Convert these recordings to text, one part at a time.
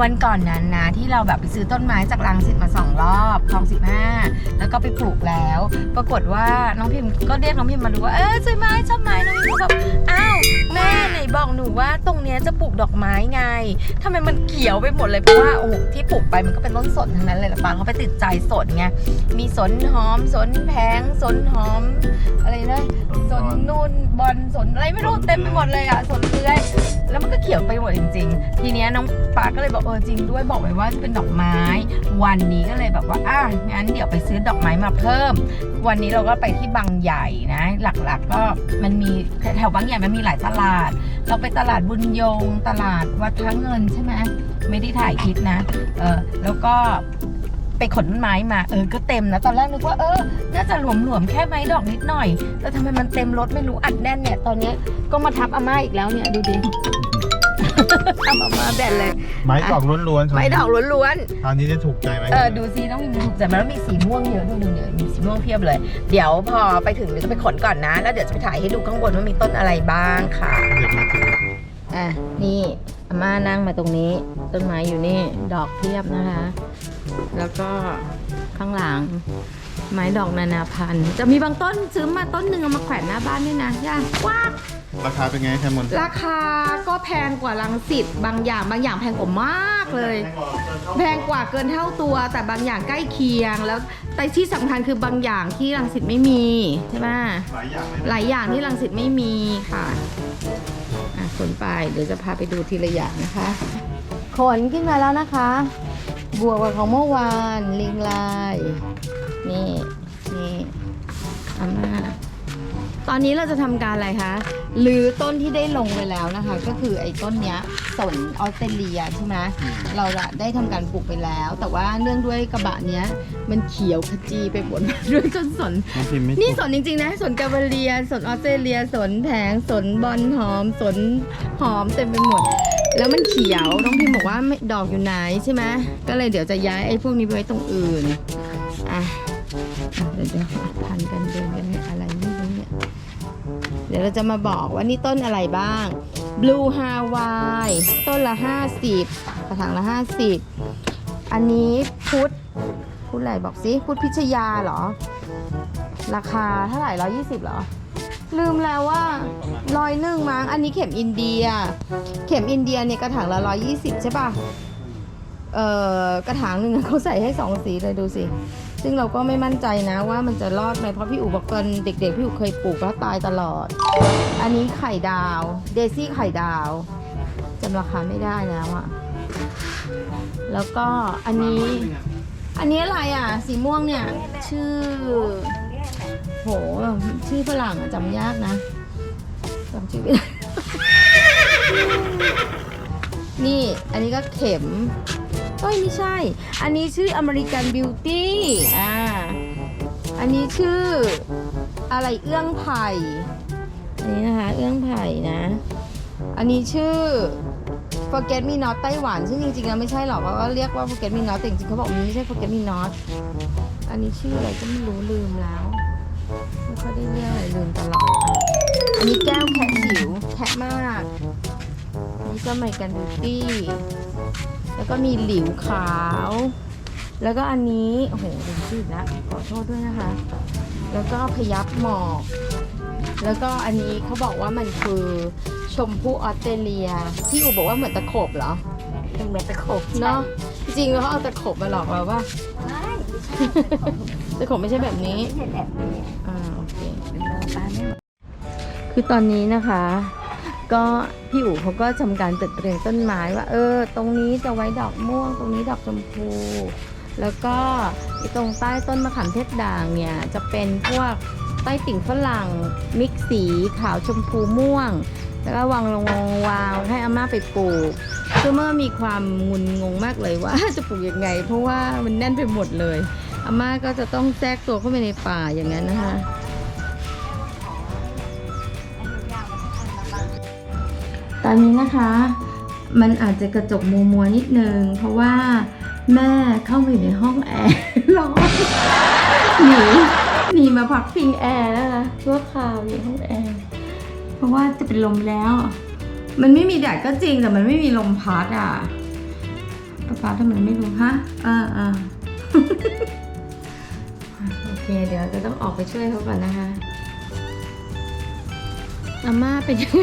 วันก่อนนั้นนะที่เราแบบไปซื้อต้นไม้จากรังสิตมาสองรอบคลองสิบห้า แล้วก็ไปปลูกแล้ว ปรากฏว่าน้องพิมก็เรียกน้องพิมมาดูว่าเออซื้อไม้ชอบไม้น้องพิมก็แบอกอ้าวแม่ไหนบอกหนูว่าตรงเนี้ยจะปลูกดอกไม้ไงทำไมมันเขียวไปหมดเลยเพราะว่าโอ้โหที่ปลูกไปมันก็เป็นต้นสนทั้งนั้นเลยละปางเขาไปติดใจสนไงมีสนหอมสนแพงสนหอม อะไรนะสนนูนบอลสนอะไรไม่รู้เต็มไปหมดเลยอะสนเลื้อยแล้วมันก็เขียวไปหมดจริง ๆ ทีเนี้ยน้องปาก็เลยบอกเออจริงด้วยบอกไว้ว่าเป็นดอกไม้ วันนี้ก็เลยแบบว่าอะงั้นเดี๋ยวไปซื้อดอกไม้มาเพิ่ม วันนี้เราก็ไปที่บางใหญ่นะ หลักๆก็มันมีแถวบางใหญ่มันมีหลายตลาด เราไปตลาดบุญยง ตลาดวัดพระเงินใช่ไหมไม่ได้ถ่ายคลิปนะ เออแล้วก็ไปขนไม้มา เออ ก็เต็มนะ ตอนแรกนึกว่า เออ น่าจะหลวมๆ แค่ไม้ดอกนิดหน่อย แต่ทำไมมันเต็มรถไม่รู้อัดแน่นเนี่ย ตอนนี้ก็มาทับอาม่าอีกแล้วเนี่ย ดูดิ ทำอาม่าแบนเลย ไม้ดอกล้วนๆไม้ดอกล้วนคราวนี้จะถูกใจไหมๆเออดูซิต้องมีถูกใจมันแล้วมีสีม่วงเยอะดูดูเนี่ยมีสีม่วงเพียบเลย เดี๋ยวพอไปถึงเดี๋ยวจะไปขนก่อนนะ แล้วเดี๋ยวจะไปถ่ายให้ดูข้างบนว่ามีต้นอะไรบ้างค่ะเดี๋ยวมาถึงอะนี่อาม่านั่งมาตรงนี้ ต้นไม้อยู่นี่ดอกเพียบนะคะ แล้วก็ข้างหลังไม้ดอกนานาพันธุ์ จะมีบางต้นซื้อมาต้นหนึ่งเอามาแขวนหน้าบ้านด้วยนะย่าว้า ราคาเป็นไงแคมอนราคาก็แพงกว่าลังสิตบางอย่างบางอย่างแพงกว่ามากเลย แพงกว่าเกินเท่าตัว แต่บางอย่างใกล้เคียง แล้วแต่ที่สำคัญคือบางอย่างที่ลังสิตไม่มีใช่ไหมหลายอย่างเลยหลายอย่างที่ลังสิตไม่มีค่ะอะขนไปเดี๋ยวจะพาไปดูทีละอย่างนะคะขนขึ้นมาแล้วนะคะ บวกกับของเมื่อวานลิงลาย นี่นี่อาม่า ตอนนี้เราจะทำการอะไรคะหรือต้นที่ได้ลงไปแล้วนะคะ ก็คือไอ้ต้นเนี้ยสนออสเตรเลียใช่ไหมเราจะได้ทำการปลูกไปแล้ว แต่ว่าเนื่องด้วยกระบะเนี้ยมันเขียวขจีไปหมด ด้วยต้นสน น้องพิมพ์ไม่นี่สนจริงๆนะสนกาเบเรียสนออสเตรเลียสนแผงสนบอลหอมสนหอมเต็มไปหมด แล้วมันเขียวน้องพิมบอกว่าไม่ดอกอยู่ไหนใช่ไหมก็เลยเดี๋ยวจะย้ายไอ้พวกนี้ไปไว้ตรงอื่นอะอะเดี๋ยวเดี๋ยวพันกันเดินกันให้อะไรไม่รู้เนี่ยเดี๋ยวเราจะมาบอกว่านี่ต้นอะไรบ้าง Blue Hawaii ต้นละ 50 กระถางละ 50 อันนี้พุทธพุทธอะไรบอกสิพุทธพิชยาเหรอ ราคาเท่าไหร่ร้อยี่สิบเหรอ ลืมแล้วว่าร้อยหนึ่งมั้งอันนี้เข็มอินเดีย เข็มอินเดียเนี่ยกระถางละร้อยี่สิบใช่ป่ะ กระถางหนึ่งเขาใส่ให้สองสีเลยดูสิ ซึ่งเราก็ไม่มั่นใจนะว่ามันจะรอดไหมเพราะพี่อู๋บอกตอนเด็ก ๆ พี่อู๋เคยปลูกแล้วตายตลอด อันนี้ไข่ดาว เดซี่ไข่ดาวจำราคาไม่ได้แล้วอะแล้วก็อันนี้ อันนี้อะไรอะ สีม่วงเนี่ย ชื่อ โห ชื่อฝรั่งจำยากนะจำชื่อไม่ได้นี่ อันนี้ก็เข็ม เอ้ยไม่ใช่ อันนี้ชื่ออเมริกันบิวตี้อ่าอันนี้ชื่ออะไรเอื้องไผ่อันนี้นะคะเอื้องไผ่นะ อันนี้ชื่อ Forget Me Not ไต้หวันซึ่งจริงๆแล้วไม่ใช่หรอกเพราะว่าเรียกว่า Forget Me Not แต่จริงๆเขาบอกมันไม่ใช่ Forget Me Not อันนี้ชื่ออะไรก็ไม่รู้ลืมแล้วไม่ค่อยได้เรียกอะไรลืมตลอดอันนี้แก้วแคะจิ๋วแคะมาก นนี้ก็ไมกันบิวตี้ แล้วก็มีหลิวขาว แล้วก็อันนี้ โอ้โหลืมชื่ออีกแล้วขอโทษด้วยนะคะ แล้วก็พยับหมอก แล้วก็อันนี้เขาบอกว่ามันคือชมพู่ออสเตรเลีย ที่อูบอกว่าเหมือนตะขบเหรอ เป็นเหมือนตะขบเนาะ จริงๆแล้วเขาเอาตะขบมาหลอกเราว่าใช่ตะขบไม่ใช่แบบนี้ ไม่ใช่แบบนี้อ่าโอเคเป็นโลปลาไม่หมดคือตอนนี้นะคะ ก็พี่อู๋เขาก็ทำการจัดเรียงต้นไม้ว่า เออ ตรงนี้จะไว้ดอกม่วง ตรงนี้ดอกชมพู แล้วก็ตรงใต้ต้นมะขามเทศด่างเนี่ยจะเป็นพวกใต้ติ่งฝรั่งมิกซ์สีขาวชมพูม่วง แล้วก็วางลงวางให้อาม่าไปปลูกคือเมื่อมีความงุนงงมากเลยว่าจะปลูกยังไง เพราะว่ามันแน่นไปหมดเลยอาม่าก็จะต้องแทรกตัวเข้าไปในป่าอย่างนั้นนะคะ ตอนนี้นะคะ มันอาจจะกระจกมัวมัวนิดนึง เพราะว่าแม่เข้าไปในห้องแอร์ร้อนหนีหนีมาพักพิงแอร์นะคะชั่วคราวอยู่ห้องแอร์เพราะว่าจะเป็นลมแล้ว มันไม่มีแดดก็จริงแต่มันไม่มีลมพัดอะป๊าป๊าทำไมไม่รู้ฮะอ่าอ่าโอเค เดี๋ยวจะต้องออกไปช่วยเขาก่อนนะคะอาม่าเป็นยังไง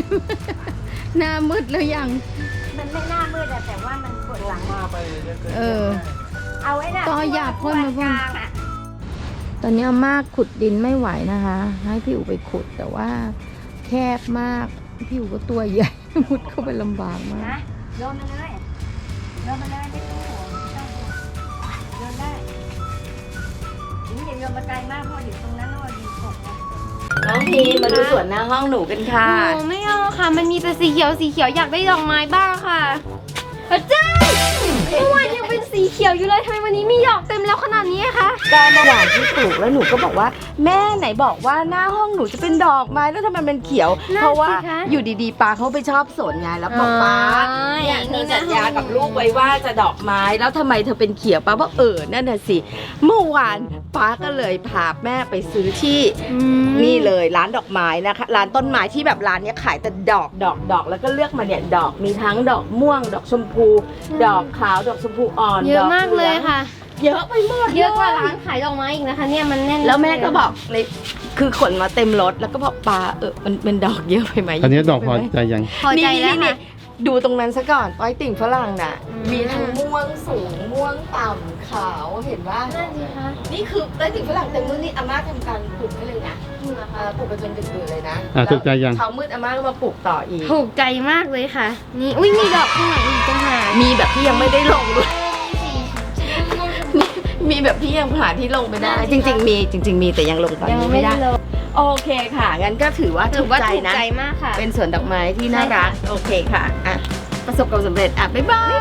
หน้ามืดแล้วยัง มันไม่น่ามืดอะแต่ว่ามันปวดหลังมาไปเยอะเกินเออ เอาไว้น่ะต่อหยาบพ่นมาพ่น กลางอะตอนนี้อาม่าขุดดินไม่ไหวนะคะ ให้พี่อู๋ไปขุดแต่ว่าแคบมาก พี่อู๋ก็ตัวใหญ่ มุดเข้าไปลำบากมาก นะโยนมาเลยโยนมาเลยไม่ต้องห่วงไม่ต้องห่วงโยนได้นี่อย่าโยนมาไกลมากเพราะอยู่ตรงนั้นว่าดินตกนะ น้องพีมาดูสวนหน้าห้องหนูกันค่ะหนูไม่เอาค่ะ มันมีแต่สีเขียวสีเขียวอยากได้ดอกไม้บ้างค่ะพระเจ้าเมื่อวานยังเป็นสี เขียวอยู่เลยทำไมวันนี้มีดอกเต็มแล้วขนาดนี้อะคะก็เมื่อวานที่ปลูกแล้วหนูก็บอกว่า แม่ไหนบอกว่าหน้าห้องหนูจะเป็นดอกไม้แล้วทำไมเป็นเขียว นั่นสิคะเพราะว่าอยู่ดีๆปาเขาไปชอบสวนไงแล้วบอกป้าอ๋อเนี่ยอย่างนี้เธอนะสัญญากับลูกไว้ว่าจะดอกไม้แล้วทำไมเธอเป็นเขียวป้าบอกเออนั่นน่ะสิเมื่อวานป้าก็เลยพาแม่ไปซื้อที่ อืม นี่เลยร้านดอกไม้นะคะร้านต้นไม้ที่แบบร้านเนี้ยขายแต่ดอกดอกดอกแล้วก็เลือกมาเนี่ยดอกมีทั้งดอกม่วง ดอกชมพู ดอกขาวดอกชมพูอ่อนเยอะดมากเลยค่ะ เยอะไปหมดเยอะกว่าร้านขายดอกไม้อีกนะคะ เนี่ยมันแน่นแล้วแม่ก็บอกเลยคือขนมาเต็มรถแล้วก็บอกปลาเออมันเป็นดอกเยอะไปไหมอันนี้ดอกพอเยะไปไหมใจยังพอใจนี่แล้วนี่ค่ะดูตรงนั้นซะก่อนอ้อยติ่งฝรั่งน่ะอืมมีทั้งม่วงสูงม่วงต่ำขาวเห็นว่านั่นสิคะนี่คือไต้ติ่งฝรั่งเต็มมือนี่อาม่าทำการปลูกให้เลยนะเอ่อปลูกไปจนดึกดื่นเลยนะอะถูกใจยังเช้ามืดอาม่าก็มาปลูกต่ออีกถูกใจมากเลยค่ะนี่อุ้ยมีดอกข้างหลังอีกต่างหากมีแบบที่ยังไม่ได้ลงด้วย มีมีแบบที่ยังหาที่ลงไม่ได้ จริง ๆ มีจริง ๆ มีแต่ยังลงตอนยังนี้ไม่ไม่ได้ได้เลยโอเคค่ะ งั้นก็ถือว่าถืถูอกว่าใจถูกนะใจมากค่ะ เป็นสวนดอกไม้ที่น่ารัก โอเคค่ะอะประสบความสำเร็จอะบ๊ายบาย